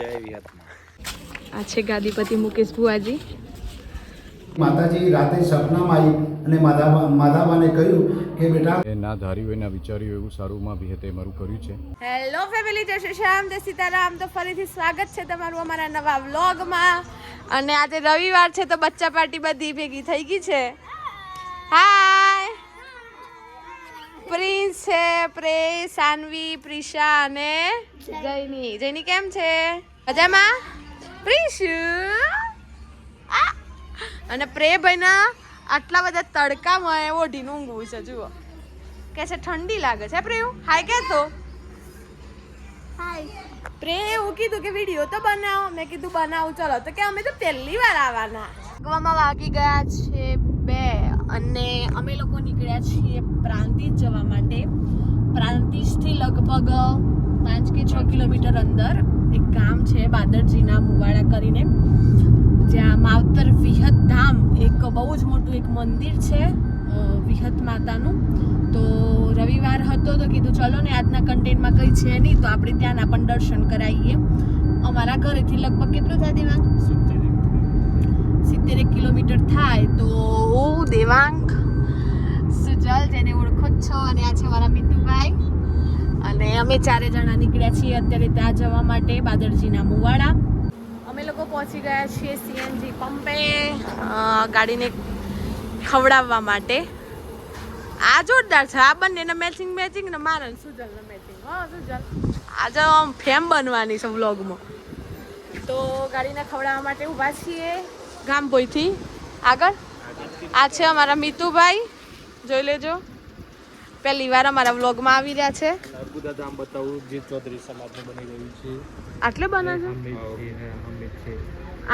આ છે ગાદીપતિ મુકેશ ભુવાજી. માતાજી રાતે સપનામાં આવી અને માધાબા માધાબાને કહ્યું કે બેટા એ ના ધાર્યું એના વિચાર્યું એવું સારું માં વિહતે મારું કર્યું છે. હેલો ફેમિલી જય શ્રી શ્યામ જય સીતારામ. તો ફરીથી સ્વાગત છે તમારું અમારા નવા વ્લોગમાં. અને આજે રવિવાર છે તો બચ્ચા પાર્ટી બધી ભેગી થઈ ગઈ છે. હાય પ્રિન્સ છે પ્રેસ સાનવી પ્રિશા અને જયની. જયની કેમ છે? મજામાં? પ્રિશુ! અને પ્રે ભાઈના આટલા બધા તડકામાં એ ઢીનું ઊંઘવું છે જુઓ. કે છે ઠંડી લાગે છે પ્રેવ હાય કે તો હાય. પ્રે એવું કીધું કે વીડિયો તો બનાવો. મેં કીધું બનાવું ચલો. તો કે અમે તો પહેલી વાર આવવાના. ગવામાં વાગી ગયા છે બે અને અમે લોકો નીકળ્યા છીએ પ્રાંતિજ જવા માટે. પ્રાંતિજથી લગભગ પાંચ કે છ કિલોમીટર અંદર. એક ગામ છે બાદરજીના મુવાડા કરીને, જ્યાં માવતર વિહત ધામ એક બહુ જ મોટું એક મંદિર છે વિહત માતાનું. તો રવિવાર હતો તો કીધું ચલો ને આજના કન્ટેન્ટમાં કંઈ છે નહીં, તો આપણે ત્યાંના પણ દર્શન કરાવીએ. અમારા ઘરેથી લગભગ કેટલું થાય દેવાંગ? સિત્તેર કિલોમીટર થાય. તો દેવાંગ, સુજલ, જેને ઓળખો છો અને આ છે મારા મિતુભાઈ. અને અમે ચારે જણા નીકળ્યા છીએ અત્યારે ત્યાં જવા માટે બાદરજીના મુવાડા. અમે લોકો પહોંચી ગયા છીએ સીએનજી પંપે ગાડીને ખવડાવવા માટે. આ જોરદાર છે, આ બંનેને મેચિંગ મેચિંગ ને મારે સુજલને મેચિંગ હા, સુજલ. આજે આમ ફેમ બનવાની છે વ્લોગમાં. તો ગાડીને ખવડાવવા માટે ઊભા છીએ ગામભોઈથી આગળ? આ છે અમારા મિતુભાઈ. જોઈ લેજો. પહેલી વાર અમારા વ્લોગમાં આવી રહ્યા છે. નર્મદા ધામ બતાવું જે ચૌધરી સમાજનું બની રહ્યું છે. આટલે બને છે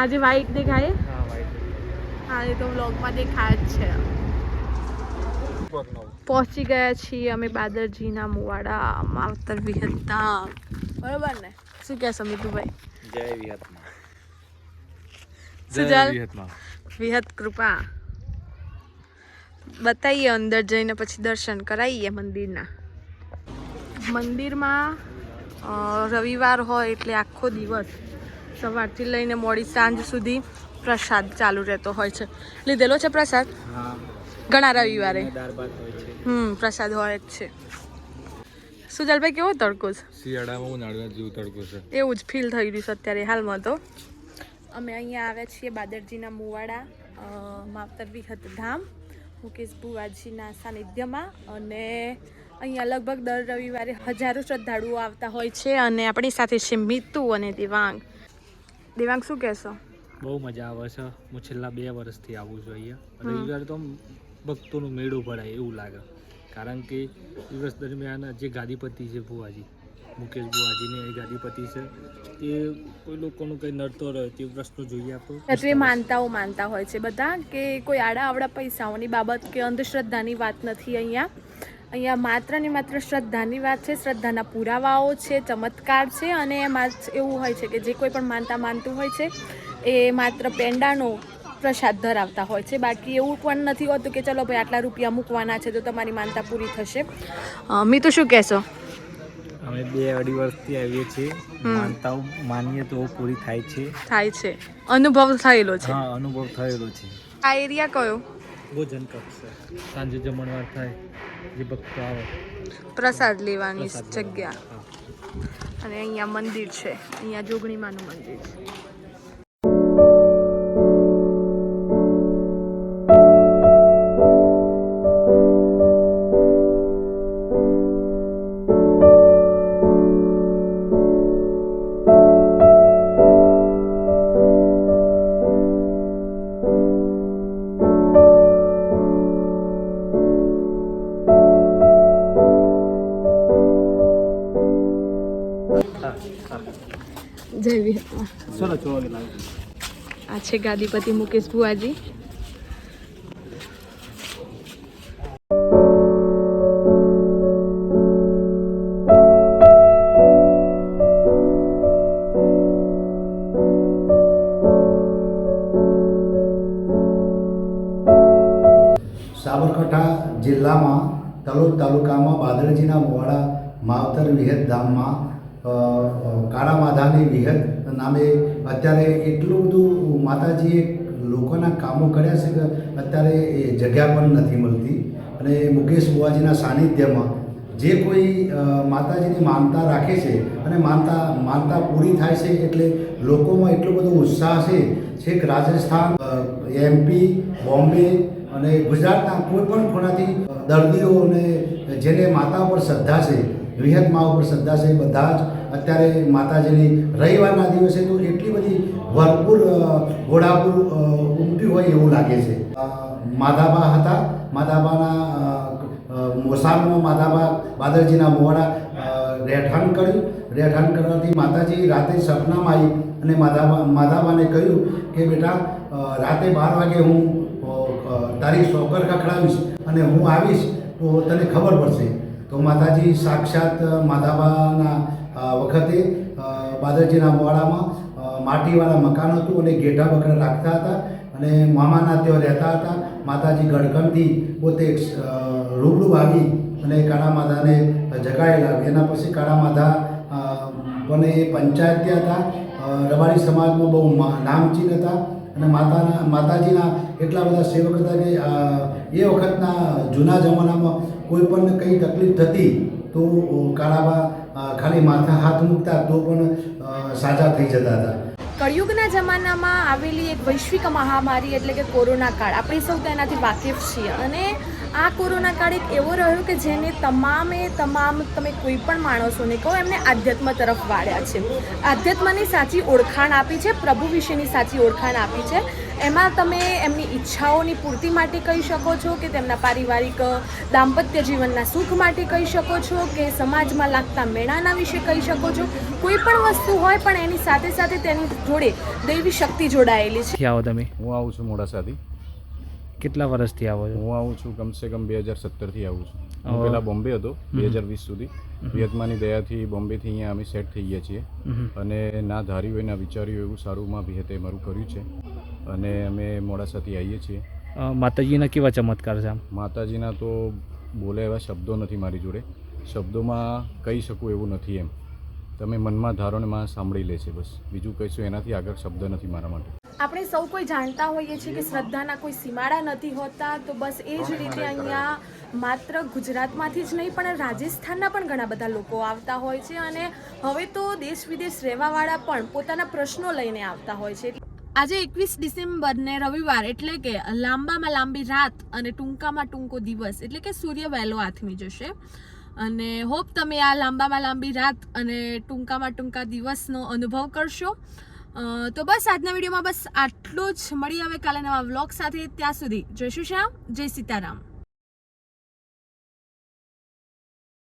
આજે વાઈટ દેખાય? હા એ તો વ્લોગમાં દેખાય જ છે. પહોંચી ગયા છીએ અમે બાદરજીના મુવાડા માવતર વિહતતા બરોબર ને? શું કહે મિતુભાઈ? જય વિહતમાં સુજલ? વિહત કૃપા. બતાવીએ અંદર જઈને પછી દર્શન કરાવીએ મંદિરના. મંદિરમાં રવિવાર હોય એટલે આખો દિવસ સવારથી લઈને મોડી સાંજ સુધી પ્રસાદ ચાલુ રહેતો હોય છે. લીધેલો છે પ્રસાદ? ઘણા રવિવારે. હમ પ્રસાદ હોય જ છે. સુજલભાઈ કેવો તડકો છે? શિયાળામાં ઉનાળા જેવું તડકો છે. એવું જ ફીલ થઈ રહ્યું છે અત્યારે હાલમાં તો. અમે અહીંયા આવ્યા છીએ બાદરજીના મુવાડા અ, માવતર વિહત ધામ. મુકેશ ભુવાજીના સાનિધ્યમાં અને અહીંયા લગભગ દર રવિવારે હજારો શ્રદ્ધાળુઓ આવતા હોય છે અને આપણી સાથે છે મિતુ અને દેવાંગ. દેવાંગ શું કહેશો? બહુ મજા આવે છે. હું છેલ્લા બે વર્ષથી આવું છું અહીંયા. રવિવાર તો ભક્તોનો મેળું ભરાય એવું લાગે. કારણ કે દિવસ દરમિયાન જે ગાદીપતિ છે ભુવાજી મુકેશ બુઆજીની એ ગાદીપતિ છે. તે કોઈ લોકોનું કંઈ નડતો રહે તે પ્રશ્નો જોઈએ આપો એટલે માનતાઓ માનતા હોય છે બધા કે કોઈ આડા આવડા પૈસાઓની બાબત કે અંધશ્રદ્ધાની વાત નથી અહીંયા. અહીંયા માત્ર ને માત્ર શ્રદ્ધાની વાત છે શ્રદ્ધાના પુરાવાઓ છે ચમત્કાર છે અને એમાં એવું હોય છે કે જે કોઈ પણ માનતા માનતું હોય છે એ માત્ર પેંડાનો પ્રસાદ ધરાવતા હોય છે. બાકી એવું પણ નથી હોતું કે ચલો ભાઈ આટલા રૂપિયા મૂકવાના છે તો તમારી માનતા પૂરી થશે. મી તો શું કહેશો? અમે બે અઢી વર્ષથી આવીએ છીએ. માનતાઓ માનીએ તો પૂરી થાય છે. થાય છે. અનુભવ થયેલો છે. હા અનુભવ થયેલો છે. આ એરિયા કયો? ભોજન કક્ષ સાંજે જમણવાર થાય જે ભક્તો આવે. પ્રસાદ લેવાની જગ્યા. અને અહીંયા મંદિર છે. અહીંયા જોગણીમાનું મંદિર છે. જય આવી લાગે આ છે ગાદીપતિ મુકેશ ભુવાજી. સાબરકાંઠા જિલ્લામાં તલોદ તાલુકામાં બાદરજીના મોવાડા માવતર વિહત ધામમાં કાળા માધાની વિહત નામે અત્યારે એટલું બધું માતાજીએ લોકોના કામો કર્યા છે કે અત્યારે એ જગ્યા પણ નથી મળતી. અને મુકેશ બુવાજીના સાનિધ્યમાં જે કોઈ માતાજીની માનતા રાખે છે અને માનતા માનતા પૂરી થાય છે એટલે લોકોમાં એટલો બધો ઉત્સાહ છે છેક રાજસ્થાન એમપી બોમ્બે અને ગુજરાતના કોઈ પણ ખૂણાથી દર્દીઓ અને જેને માતા પર શ્રદ્ધા છે વિહત મા ઉપર શ્રદ્ધા છે બધા જ અત્યારે માતાજીની રવિવારના દિવસે તો એટલી બધી ભરપૂર ઘોડાપુર ઉમટી હોય એવું લાગે છે. માધાબા હતા. માધાબાના મોસાળમાં માધાબા બાદરજીના મોડા રહેઠાણ કર્યું. રહેઠાણ કરવાથી માતાજી રાતે સપનામાં આવી અને માધાબા, માધાબાને કહ્યું કે, બેટા રાતે બાર વાગે હું તારી સોકર ખખડાવીશ અને હું આવીશ તો તને ખબર પડશે. તો માતાજી સાક્ષાત માધાબાના વખતે બાદરજીના મોડામાં માટીવાળા મકાન હતું અને ઘેટા બકરા રાખતા હતા અને મામાના તેઓ રહેતા હતા. માતાજી ગડકણથી પોતે રૂબરૂ આવી અને કાળા માધાને જગાયેલા. એના પછી કાળા માધા અ, એ પંચાયત હતા. રબારી સમાજમાં બહુ નામચીન હતા અને માતાના માતાજીના એટલા બધા સેવક હતા કે એ વખતના જૂના જમાનામાં કોઈ પણ કંઈ તકલીફ થતી તો કાળામાં ખાલી માથા હાથ મૂકતા તો પણ સાજા થઈ જતા હતા. કળિયુગના જમાનામાં આવેલી એક વૈશ્વિક મહામારી એટલે કે કોરોના કાળ, આપણે સૌ તેનાથી વાકેફ છીએ. અને આ કોરોના કાળ એક એવો રહ્યો કે જેને તમામે તમામ તમે કોઈ પણ માણસોને કહો, એમને આધ્યાત્મ તરફ વાળ્યા છે. આધ્યાત્મની સાચી ઓળખાણ આપી છે, પ્રભુ વિશેની સાચી ઓળખાણ આપી છે. એમાં તમે એમની ઈચ્છાઓની પૂર્તિ માટે કહી શકો છો કે તેમના પારિવારિક દાંપત્ય જીવનના સુખ માટે કહી શકો છો કે સમાજમાં લાગતા મેળાના વિશે કહી શકો છો. કોઈ પણ વસ્તુ હોય પણ એની સાથે સાથે તેની જોડે દૈવી શક્તિ જોડાયેલી છે. આવો તમે? હું આવું છું મોડાસાથી. કેટલા વર્ષથી આવો છો? હું આવું છું કમસે કમ બે હજાર સત્તરથી આવું છું. હું પહેલાં બોમ્બે હતો બે હજાર વીસ સુધી. વિયતમાની દયાથી બોમ્બેથી અહીંયા અમે સેટ થઈ ગયા છીએ. અને ના ધાર્યું હોય ના વિચાર્યું એવું સારું માં વિહતે મારું કર્યું છે. અને અમે મોડાસાથી આવીએ છીએ. માતાજીના કેવા ચમત્કાર છે આમ? માતાજીના તો બોલે એવા શબ્દો નથી મારી જોડે. શબ્દોમાં કહી શકું એવું નથી એમ. તમે મનમાં ધારો ને માં સાંભળી લે છે બસ. બીજું કહીશું એનાથી આગળ શબ્દ નથી મારા માટે. આપણે સૌ કોઈ જાણતા હોઈએ છીએ કે શ્રદ્ધાના કોઈ સીમાડા નથી હોતા તો બસ એ જ રીતે અહીંયા માત્ર ગુજરાતમાંથી જ નહીં પણ રાજસ્થાનના પણ ઘણા બધા લોકો આવતા હોય છે. અને હવે તો દેશ વિદેશ રહેવાવાળા પણ પોતાના પ્રશ્નો લઈને આવતા હોય છે. આજે એકવીસ ડિસેમ્બરને રવિવાર એટલે કે લાંબામાં લાંબી રાત અને ટૂંકામાં ટૂંકો દિવસ એટલે કે સૂર્ય વહેલો આથમી જશે. અને હોપ તમે આ લાંબામાં લાંબી રાત અને ટૂંકામાં ટૂંકા દિવસનો અનુભવ કરશો. તો બસ આજના વિડીયોમાં બસ આટલું જ. મળી આવે કાલે નવા વ્લોગ સાથે. ત્યાં સુધી જય શ્રી શ્યામ, જય સીતારામ.